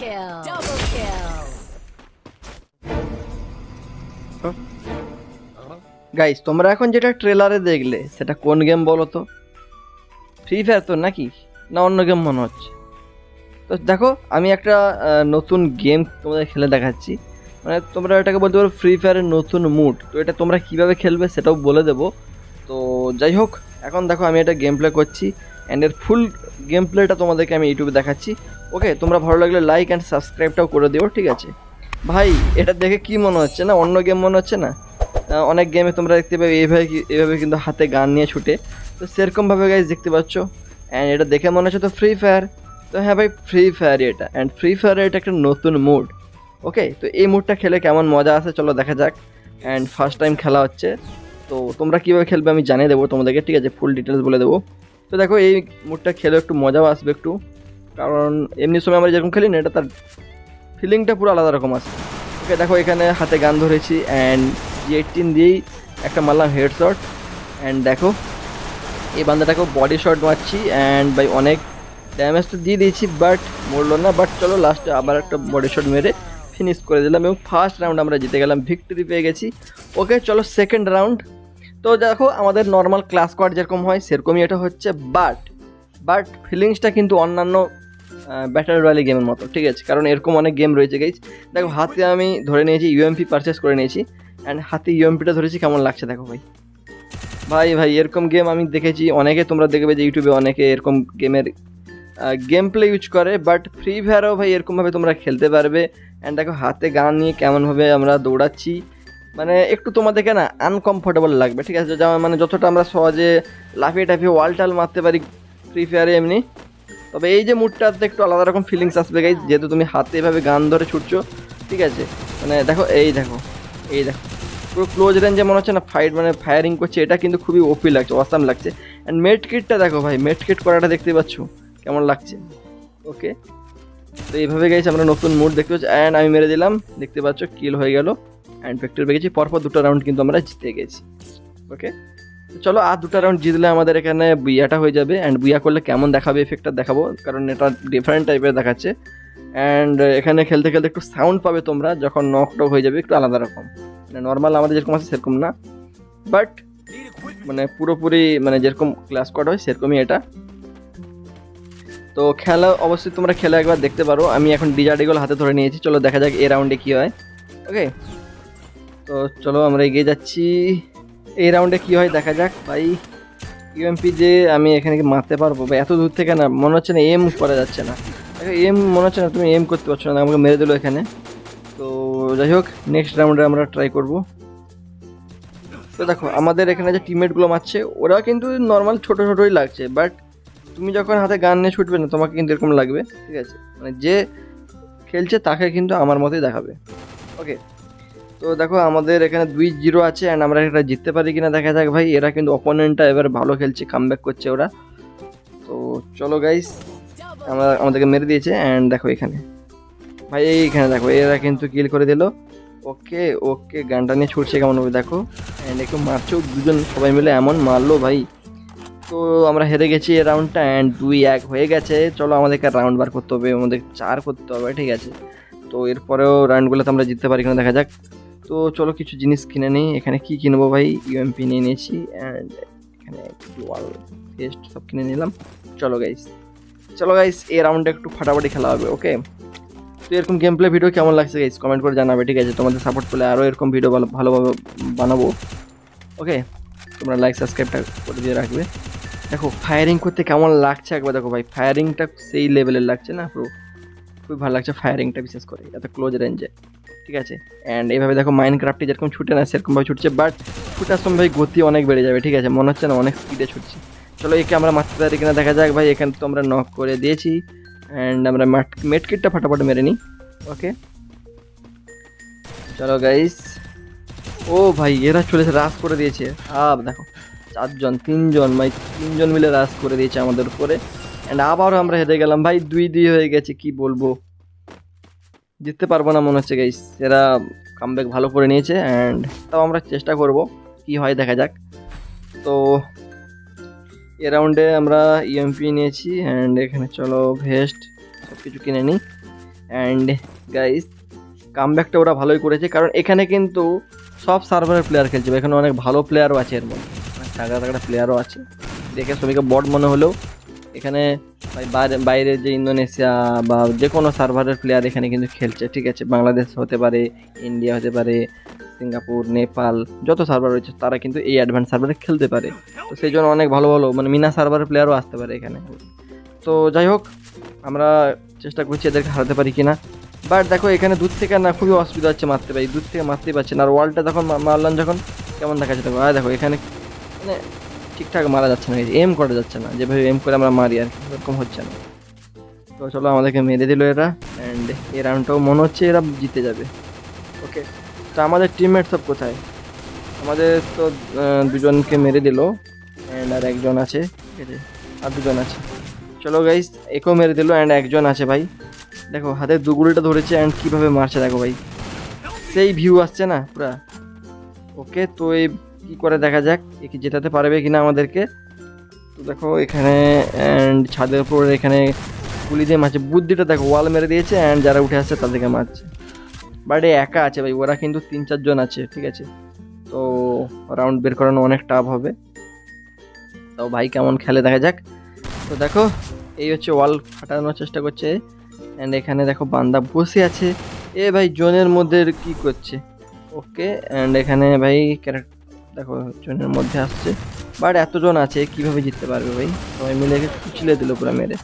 kill. Double kill. Guys তোমরা এখন যেটা ট্রেলারে দেখলে সেটা কোন গেম বলো তো ফ্রি ফায়ার তো নাকি? না অন্য গেম মনে হচ্ছে? তো দেখো আমি একটা নতুন গেম তোমাদের খেলে দেখাচ্ছি। মানে তোমরা এটাকে বলতে পারো ফ্রি ফায়ারের নতুন মুড তো এটা তোমরা কীভাবে খেলবে সেটাও বলে দেবো। তো যাই হোক এখন দেখো আমি এটা গেম প্লে করছি। অ্যান্ড এর ফুল গেম প্লেটা তোমাদেরকে আমি ইউটিউবে দেখাচ্ছি। ওকে তোমরা ভালো লাগলে লাইক অ্যান্ড সাবস্ক্রাইবটাও করে দিও, ঠিক আছে? ভাই, এটা দেখে কি মনে হচ্ছে না? অন্য গেম মনে হচ্ছে না? অনেক গেমে তোমরা দেখতে পাবে, এইভাবে এইভাবে কিন্তু হাতে গান নিয়ে ছুটে। তো সেরকমভাবে গাইজ দেখতে পাচ্ছ। অ্যান্ড এটা দেখে মনে হচ্ছে তো ফ্রি ফায়ার তো হ্যাঁ ভাই ফ্রি ফায়ার এটা। অ্যান্ড ফ্রি ফায়ার এটা একটা নতুন মুড ওকে তো এই মুডটা খেলে কেমন মজা আসে চলো দেখা যাক। অ্যান্ড ফার্স্ট টাইম খেলা হচ্ছে। তো তোমরা কীভাবে খেলবে আমি জানিয়ে দেবো তোমাদেরকে, ঠিক আছে? ফুল ডিটেলস বলে দেবো। তো দেখো, এই মুডটা খেলে একটু মজাও আসবে একটু। কারণ এমনি সময় আমরা যেরকম খেলি না, এটা তার ফিলিংটা পুরো আলাদা রকম আসে ওকে দেখো, এখানে হাতে গান ধরেছি অ্যান্ড জি এইটিন দিয়েই একটা মারলাম হেড শট অ্যান্ড দেখো, এই বান্দাটাকেও বডি শট মারছি অ্যান্ড বাই অনেক ড্যামেজ তো দিয়ে দিয়েছি বাট মরলো না বাট চলো লাস্টে আবার একটা বডি শট মেরে ফিনিশ করে দিলাম এবং ফার্স্ট রাউন্ড আমরা জিতে গেলাম ভিক্টরি পেয়ে গেছি। ওকে চলো সেকেন্ড রাউন্ড তো দেখো, আমাদের নর্মাল ক্লাস কোয়াড যেরকম হয়, সেরকমই এটা হচ্ছে বাট বাট ফিলিংসটা কিন্তু অন্যান্য ব্যাটার রয়্যালি গেমের মতো, ঠিক আছে? কারণ এরকম অনেক গেম রয়েছে গাইজ দেখো, হাতে আমি ধরে নিয়েছি ইউএমপি পারচেস করে নিয়েছি অ্যান্ড হাতে ইউএমপিটা ধরেছি, কেমন লাগছে দেখো ভাই? ভাই ভাই, এরকম গেম আমি দেখেছি, অনেকে তোমরা দেখবে যে ইউটিউবে অনেকে এরকম গেমের গেম প্লে ইউজ করে বাট ফ্রি ফায়ারও ভাই এরকমভাবে তোমরা খেলতে পারবে অ্যান্ড দেখো, হাতে গান নিয়ে কেমনভাবে আমরা দৌড়াচ্ছি মানে একটু তোমাদেরকে না আনকমফোর্টেবল লাগবে, ঠিক আছে? যেমন মানে যতটা আমরা সহজে লাফিয়ে টাফিয়ে ওয়াল টাল মারতে পারি ফ্রি ফায়ারে এমনি তবে এই যে মুডটাতে একটু আলাদা রকম ফিলিংস আসবে গাইজ যেহেতু তুমি হাতে এভাবে গান ধরে ছুটছো, ঠিক আছে? মানে দেখো, এই দেখো এই দেখো। পুরো ক্লোজ রেঞ্জে মনে হচ্ছে না ফাইট মানে ফায়ারিং করছে, এটা কিন্তু খুবই ওপি লাগছে অসাম লাগছে। অ্যান্ড মেড কিটটা দেখো ভাই মেড কিট করাটা দেখতে পাচ্ছ, কেমন লাগছে? ওকে তো এইভাবে গেছি আমরা নতুন মুড দেখতে পাচ্ছি। অ্যান্ড আমি মেরে দিলাম, দেখতে পাচ্ছ কিল হয়ে গেল। অ্যান্ড ফ্যাক্টরি পেয়ে গেছি পরপর দুটো রাউন্ড কিন্তু আমরা জিতে গেছি। ওকে চলো, আর দুটো রাউন্ড জিতলে আমাদের এখানে বুইয়াটা হয়ে যাবে। অ্যান্ড বুইয়া করলে কেমন দেখাবে এফেক্টটা দেখাবো, কারণ এটা ডিফারেন্ট টাইপের দেখাচ্ছে। অ্যান্ড এখানে খেলতে খেলতে একটু সাউন্ড পাবে তোমরা, যখন নক টক হয়ে যাবে, একটু আলাদা রকম। মানে নর্মাল আমাদের যেরকম আছে, সেরকম না। বাট মানে পুরোপুরি মানে যেরকম ক্লাস কোড হয়, সেরকমই এটা। তো খেলা অবশ্যই তোমরা খেলা একবার দেখতে পারো। আমি এখন ডিজার্ডিগল হাতে ধরে নিয়েছি। চলো দেখা যাক এ রাউন্ডে কী হয়। ওকে তো চলো, আমরা এগিয়ে যাচ্ছি। এই রাউন্ডে কী হয় দেখা যাক, ভাই। ইউএমপি যে আমি এখানে কি মারতে পারব বা এত দূর থেকে না, মনে হচ্ছে না এম করা যাচ্ছে না। দেখো এম মনে হচ্ছে না তুমি এম করতে পারছ না, আমাকে মেরে দিলো এখানে। তো যাই হোক নেক্সট রাউন্ডে আমরা ট্রাই করব। তো দেখো, আমাদের এখানে যে টিমমেটগুলো মারছে ওরা কিন্তু নর্মাল ছোটো ছোটোই লাগছে বাট তুমি যখন হাতে গান নিয়ে ছুটবে না, তোমাকে কিন্তু এরকম লাগবে, ঠিক আছে? মানে যে খেলছে তাকে কিন্তু আমার মতোই দেখাবে। ওকে তো দেখো, আমাদের এখানে দুই জিরো আছে অ্যান্ড আমরা এটা জিততে পারি কিনা দেখা যাক ভাই। এরা কিন্তু অপোনেন্টটা এবার ভালো খেলছে কামব্যাক করছে ওরা। তো চলো গাইস আমরা আমাদেরকে মেরে দিয়েছে অ্যান্ড দেখো এখানে। ভাই এইখানে দেখো, এরা কিন্তু কিল করে দিল। ওকে ওকে, গানটা নিয়ে ছুটছে কেমন হবে দেখো। অ্যান্ড একটু মারছো, দুজন সবাই মিলে এমন মারলো ভাই। তো আমরা হেরে গেছি এই রাউন্ডটা অ্যান্ড দুই এক হয়ে গেছে। চলো আমাদেরকে রাউন্ড বার করতে হবে, আমাদের চার করতে হবে, ঠিক আছে। তো এরপরেও রাউন্ডগুলোতে আমরা জিততে পারি কিনা দেখা যাক। তো চলো কিছু জিনিস কিনে নিই। এখানে কি কিনবো ভাই? ইউএমপি নিয়ে নিয়েছি অ্যান্ড এখানে ওয়াল ফেস্ট সব কিনে নিলাম। চলো গাইস চলো গাইস এই রাউন্ডে একটু ফাটাফাটি খেলা হবে ওকে তো এরকম গেম প্লে ভিডিও কেমন লাগছে গাইস কমেন্ট করে জানাবে, ঠিক আছে? তোমাদের সাপোর্ট পেলে আরও এরকম ভিডিও ভালো, ভালোভাবে বানাবো ওকে তোমরা লাইক সাবস্ক্রাইবটা করে দিয়ে রাখবে। দেখো ফায়ারিং করতে কেমন লাগছে একবার দেখো ভাই ফায়ারিংটা সেই লেভেলের লাগছে না পুরো খুবই ভালো লাগছে ফায়ারিংটা বিশেষ করে, এত ক্লোজ রেঞ্জে ঠিক আছে? অ্যান্ড এইভাবে দেখো মাইন্ড ক্রাফটে যেরকম ছুটে না, সেরকমভাবে ছুটছে বাট ছুটার সময় ভাই গতি অনেক বেড়ে যাবে, ঠিক আছে? মনে হচ্ছে না অনেক স্পিডে ছুটছি। চলো একে আমরা মারতে পারি কিনা দেখা যাক ভাই, এখানে তো আমরা নক করে দিয়েছি। অ্যান্ড আমরা মেট কিটটা ফাটাফাটি মেরে নিই। ওকে চলো গাইস ও ভাই, এরা চলেছে রাস করে দিয়েছে। আব, দেখো, চারজন, তিনজন, ভাই, তিনজন মিলে রাস করে দিয়েছে আমাদের উপরে। অ্যান্ড আবারও আমরা হেরে গেলাম। ভাই, দুই দুই হয়ে গেছে, কি বলব? জিততে পারব না মনে হচ্ছে গাইস এরা কামব্যাক ভালো করে নিয়েছে অ্যান্ড তাও আমরা চেষ্টা করব কি হয় দেখা যাক। তো এ রাউন্ডে আমরা ইএমপি নিয়েছি অ্যান্ড এখানে চলো ভেস্ট সব কিছু কিনে নিই। অ্যান্ড গাইস কামব্যাকটা ওরা ভালোই করেছে কারণ এখানে কিন্তু সব সার্ভারের প্লেয়ার খেলছে। এখানে অনেক ভালো প্লেয়ারও আছে এর মধ্যে। অনেক তাগড়া তাগড়া প্লেয়ারও আছে। দেখে সবাইকে বট মনে হলেও এখানে বাইরে যে ইন্দোনেশিয়া বা যে কোনো সার্ভারের প্লেয়ার এখানে কিন্তু খেলছে, ঠিক আছে? বাংলাদেশ হতে পারে, ইন্ডিয়া হতে পারে, সিঙ্গাপুর, নেপাল, যত সার্ভার রয়েছে, তারা কিন্তু এই অ্যাডভান্স সার্ভারে খেলতে পারে। তো সেই জন্য অনেক ভালো ভালো মানে মিনা সার্ভারের প্লেয়ারও আসতে পারে এখানে। তো যাই হোক, আমরা চেষ্টা করছি এদেরকে হারাতে পারি কিনা। বাট দেখো, এখানে দূর থেকে না খুবই অসুবিধা হচ্ছে মারতে পারি দূর থেকে মারতেই পারছে না। আর ওয়ালটা যখন মারলাম যখন, কেমন দেখা যাচ্ছে দেখো? আর দেখো, এখানে মানে ঠিকঠাক মারা যাচ্ছে না এম করা যাচ্ছে না, যেভাবে এম করে আমরা মারি আর এরকম হচ্ছে না। তো চলো আমাদেরকে মেরে দিল এরা অ্যান্ড এই রাউন্ডটাও মনে হচ্ছে এরা জিতে যাবে। ওকে তো আমাদের টিমমেট সব কোথায়? আমাদের তো দুজনকে মেরে দিল অ্যান্ড আর একজন আছে ঠিক আছে আর দুজন আছে। চলো গাইস একেও মেরে দিল অ্যান্ড একজন আছে ভাই। দেখো, হাতে দুগুলিটা ধরেছে অ্যান্ড কীভাবে মারছে, দেখো ভাই। সেই ভিউ আসছে না, পুরা। ওকে তো এই কী করে দেখা যাক জেতাতে পারবে কিনা আমাদেরকে। তো দেখো, এখানে অ্যান্ড ছাদের উপর এখানে গুলি দিয়ে মারছে। বুদ্ধিটা দেখো ওয়াল মেরে দিয়েছে অ্যান্ড যারা উঠে আসছে তাদেরকে মারছে। বাট এ একা আছে ভাই, ওরা কিন্তু তিন চারজন আছে, ঠিক আছে? তো রাউন্ড বের করানো অনেক টাফ হবে। তো ভাই, কেমন খেলে দেখা যাক। তো দেখো, এই হচ্ছে ওয়াল ফাটানোর চেষ্টা করছে। অ্যান্ড এখানে দেখো, বান্দা বসে আছে। এ ভাই, জোনের মধ্যে কি করছে? ওকে অ্যান্ড এখানে ভাই ক্যারেক্ট দেখো, জোনের মধ্যে আসছে। বাট এতজন আছে, কীভাবে জিততে পারবে ভাই? সবাই মিলে কুচলে দিল পুরো মেরে।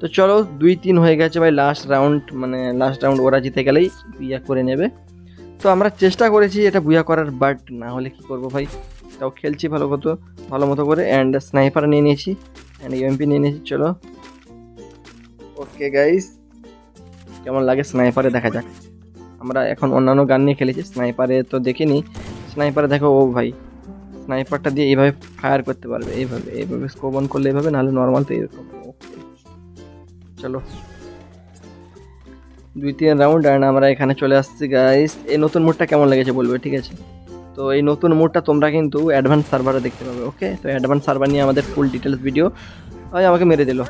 তো চলো, দুই তিন হয়ে গেছে ভাই লাস্ট রাউন্ড মানে লাস্ট রাউন্ড ওরা জিতে গেলেই বুয়া করে নেবে। তো আমরা চেষ্টা করেছি এটা বুয়া করার বাট না হলে কি করব ভাই? তাও খেলছি ভালো মতো ভালো মতো করে। অ্যান্ড স্নাইপার নিয়ে নিয়েছি অ্যান্ড ইউএমপি নিয়ে নিয়েছি, চলো। ওকে গাইস কেমন লাগে স্নাইপারে দেখা যাক। আমরা এখন অন্যান্য গান নিয়ে খেলেছি। স্নাইপারে তো দেখিনি। স্নাইপারে দেখো, ও ভাই। স্নাইপারটা দিয়ে এইভাবে ফায়ার করতে পারবে, এইভাবে এইভাবে স্কোপ অন করলে এইভাবে, নাহলে নর্মাল তো এরকম। চলো। দুই তিন রাউন্ড অ্যান্ড আমরা এখানে চলে আসছি গাইস এই নতুন মোডটা কেমন লেগেছে বলবে, ঠিক আছে? তো এই নতুন মোডটা তোমরা কিন্তু অ্যাডভান্স সার্ভারে দেখতে পাবে ওকে তো অ্যাডভান্স সার্ভার নিয়ে আমাদের ফুল ডিটেলস ভিডিও ওই আমাকে মেরে দিল।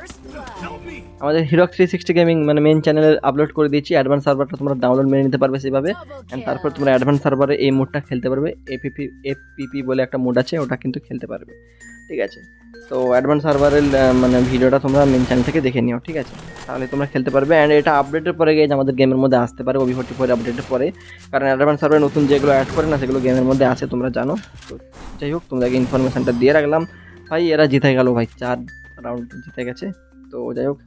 আমাদের হিরক থ্রি সিক্সটি গেমিং মানে মেন চ্যানেলে আপলোড করে দিয়েছি। অ্যাডভান্স সার্ভারটা তোমরা ডাউনলোড মেরে নিতে পারবে সেভাবে অ্যান্ড তারপর তোমরা অ্যাডভান্স সার্ভারে এই মোডটা খেলতে পারবে। এপিপি এফপিপি বলে একটা মোড আছে, ওটা কিন্তু খেলতে পারবে। ঠিক আছে? তো অ্যাডভান্স সার্ভারের মানে ভিডিওটা তোমরা মেন চ্যানেল থেকে দেখে নিও, ঠিক আছে? তাহলে তোমরা খেলতে পারবে। অ্যান্ড এটা আপডেটের পরে গিয়ে আমাদের গেমের মধ্যে আসতে পারে, ওবি ফোর্টি ফোর আপডেটের পরে। কারণ অ্যাডভান্স সার্ভারে নতুন যেগুলো অ্যাড করে না, সেগুলো গেমের মধ্যে আসে তোমরা জানো। তো যাই হোক তোমাদেরকে ইনফরমেশনটা দিয়ে রাখলাম। ভাই, এরা জিতে গেল, ভাই, চার রাউন্ড জিতে গেছে। তো যাই হোক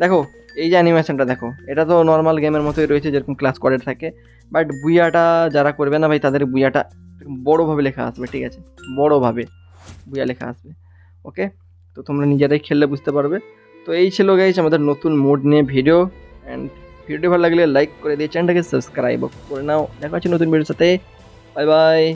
দেখো, এই যে অ্যানিমেশনটা দেখো, এটা তো নর্মাল গেমের মতোই রয়েছে, যেরকম ক্লাস কোয়াডের থাকে। বাট বুয়াটা যারা করবে না ভাই, তাদের বুয়াটা বড়োভাবে লেখা আসবে, ঠিক আছে? বড়োভাবে বুয়া লেখা আসবে ওকে তো তোমরা নিজেরাই খেললে বুঝতে পারবে। তো এই ছিল গাইছে আমাদের নতুন মোড নিয়ে ভিডিও অ্যান্ড ভিডিও ভালো লাগলে লাইক করে দিয়ে চ্যানেলটাকে সাবস্ক্রাইব করে নাও। দেখা হচ্ছে নতুন ভিডিওর সাথে। Bye bye